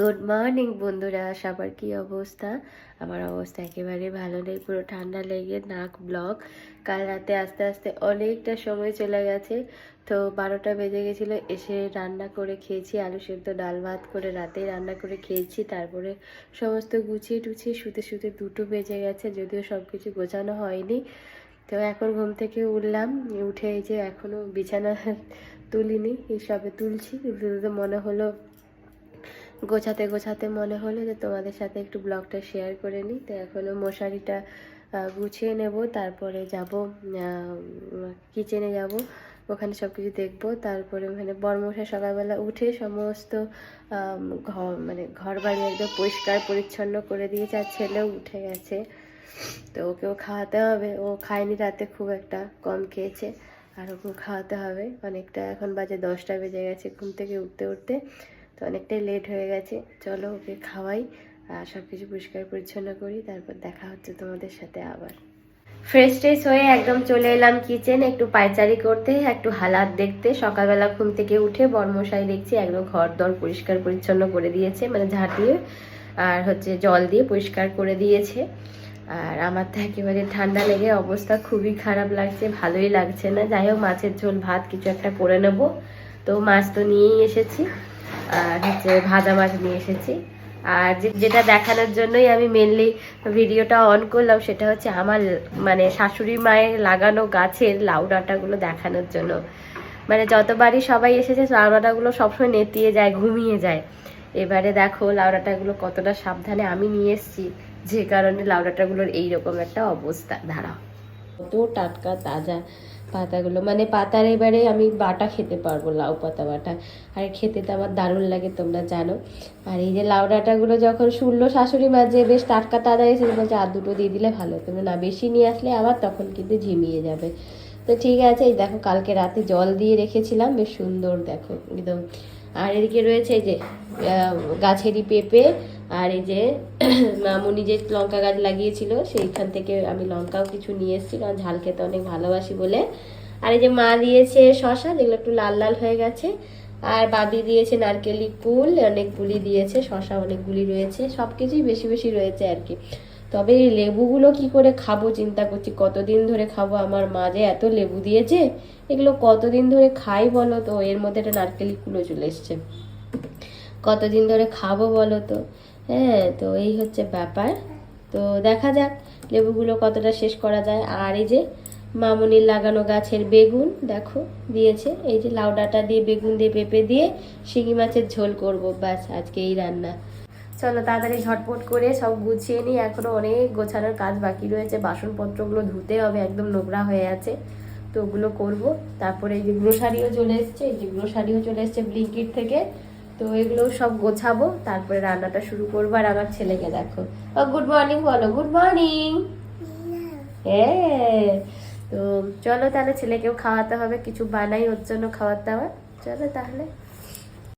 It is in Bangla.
গুড মর্নিং বন্ধুরা। সবার কি অবস্থা? আমার অবস্থা একেবারে ভালো নেই, পুরো ঠান্ডা লেগে নাক ব্লক। কাল রাতে আস্তে আস্তে অনেকটা সময় চলে গেছে। তো বারোটা বেজে গেছিল, এসে রান্না করে খেয়েছি, আলু সেদ্ধ, ডাল ভাত করে রাতেই রান্না করে খেয়েছি। তারপরে সমস্ত গুছিয়ে টুছিয়ে শুতে শুতে দুটো বেজে গেছে, যদিও সব কিছু গোছানো হয়নি। তো এখন ঘুম থেকে উঠলাম, উঠে এই যে এখনও বিছানা তুলিনি, এই সবে তুলছি। তুলতে মনে হলো গোছাতে গোছাতে মনে হলো যে তোমাদের সাথে একটু ব্লগটা শেয়ার করে নিই। তো এখনও মশারিটা গুছিয়ে নেব, তারপরে যাব কিচেনে যাব, ওখানে সব কিছু দেখব, তারপরে মানে বরমশা সকালবেলা উঠে সমস্ত ঘর মানে ঘর বাড়ি একদম পরিষ্কার পরিচ্ছন্ন করে দিয়েছে আর ছেলেও উঠে গেছে। তো ওকেও খাওয়াতে হবে, ও খায়নি রাতে খুব একটা, কম খেয়েছে, আর ওকেও খাওয়াতে হবে। অনেকটা এখন বাজে দশটা বেজে গেছে ঘুম থেকে উঠতে উঠতে। তো অনেকটাই লেট হয়ে গেছে। চলো ওকে খাওয়াই, আর সব কিছু পরিষ্কার পরিচ্ছন্ন করি, তারপর দেখা হচ্ছে তোমাদের সাথে আবার। ফ্রেশ ট্রেশ হয়ে একদম চলে এলাম কিচেন একটু পায়চারি করতে, একটু হালাত দেখতে। সকালবেলা ঘুম থেকে উঠে বর্মশাই দেখছি একদম ঘর দর পরিষ্কার পরিচ্ছন্ন করে দিয়েছে মানে ঝাড় দিয়ে, আর হচ্ছে জল দিয়ে পরিষ্কার করে দিয়েছে। আর আমার তো একেবারে ঠান্ডা লেগে অবস্থা খুবই খারাপ লাগছে, ভালোই লাগছে না। যাই হোক, মাছের ঝোল ভাত কিছু একটা করে নেব। তো মাছ তো নিয়েই এসেছি। হচ্ছে ভাজা মাছ নিয়ে এসেছি। আর যেটা দেখানোর জন্যই আমি মেনলি ভিডিওটা অন করলাম, সেটা হচ্ছে আমার মানে শাশুড়ি মায়ের লাগানো গাছের লাউ ডাঁটাগুলো দেখানোর জন্য। মানে যতবারই সবাই এসেছে, লাউ ডাঁটাগুলো সবসময় নেতিয়ে যায়, ঘুমিয়ে যায়। এবারে দেখো লাউ ডাঁটাগুলো কতটা সাবধানে আমি নিয়ে এসেছি, যে কারণে লাউ ডাঁটাগুলোর এইরকম একটা অবস্থা। দাঁড়াও। কত টাটকা তাজা পাতাগুলো। মানে পাতার এবারে আমি বাটা খেতে পারব, লাউ পাতা বাটা। আর খেতে তো আমার দারুণ লাগে, তোমরা জানো। আর এই যে লাউ ডাঁটাগুলো যখন শুনলো শাশুড়ি মা যে বেশ টাটকা তাজা এসেছে, বলছে, আর দুটো দিয়ে দিলে ভালো, তোমরা না বেশি নিয়ে আসলে আবার তখন কিন্তু ঝিমিয়ে যাবে। তো ঠিক আছে, এই দেখো কালকে রাতে জল দিয়ে রেখেছিলাম, বেশ সুন্দর দেখো, একদম। আর এদিকে রয়েছে যে গাছেরই পেঁপে, আর এই যে মামুনি যে লঙ্কা গাছ লাগিয়েছিল, সেইখান থেকে আমি লঙ্কাও কিছু নিয়ে এসেছি, কারণ ঝাল খেতে অনেক ভালোবাসি বলে। আর এই যে মা দিয়েছে শশা যেগুলো একটু লাল লাল হয়ে গেছে, আর বাবি দিয়েছে নারকেলি কুল অনেকগুলি দিয়েছে শশা অনেকগুলি রয়েছে সব কিছুই বেশি বেশি রয়েছে আর কি। তবে এই লেবুগুলো কি করে খাব চিন্তা করছি, কতদিন ধরে খাব আমার মা যে এত লেবু দিয়েছে, এগুলো কতদিন ধরে খাই বলো তো? এর মধ্যে একটা নারকেলি কুলো চলে এসছে। কতদিন ধরে খাব বলো তো? হ্যাঁ তো এই হচ্ছে ব্যাপার। তো দেখা যাক লেবুগুলো কতটা শেষ করা যায়। আর এই যে মামুনির লাগানো গাছের বেগুন, দেখো, দিয়েছে। এই যে লাউ ডাঁটা দিয়ে বেগুন দিয়ে পেঁপে দিয়ে শিঙি মাছের ঝোল করব। ব্যাস, আজকে এই রান্না। চলো তাড়াতাড়ি ঝটপট করে সব গুছিয়ে নিই। এখনও অনেক গোছানোর কাজ বাকি রয়েছে। বাসনপত্রগুলো ধুতে হবে, একদম নোংরা হয়ে আছে। তো ওগুলো করব। তারপরে এই যে গ্রোসারিও চলে এসছে। এই যে গ্রোসারিও চলে এসছে ব্লিঙ্কিট থেকে। তো এগুলো সব গোছাবো, তারপরে রান্নাটা শুরু করব। আর আমার ছেলেকে দেখো। ও গুড মর্নিং বলো গুড মর্নিং হ্যাঁ। তো চলো তাহলে ছেলেকেও খাওয়াতে হবে, কিছু বানাই ওর জন্য খাওয়ার দাওয়ার চলো তাহলে।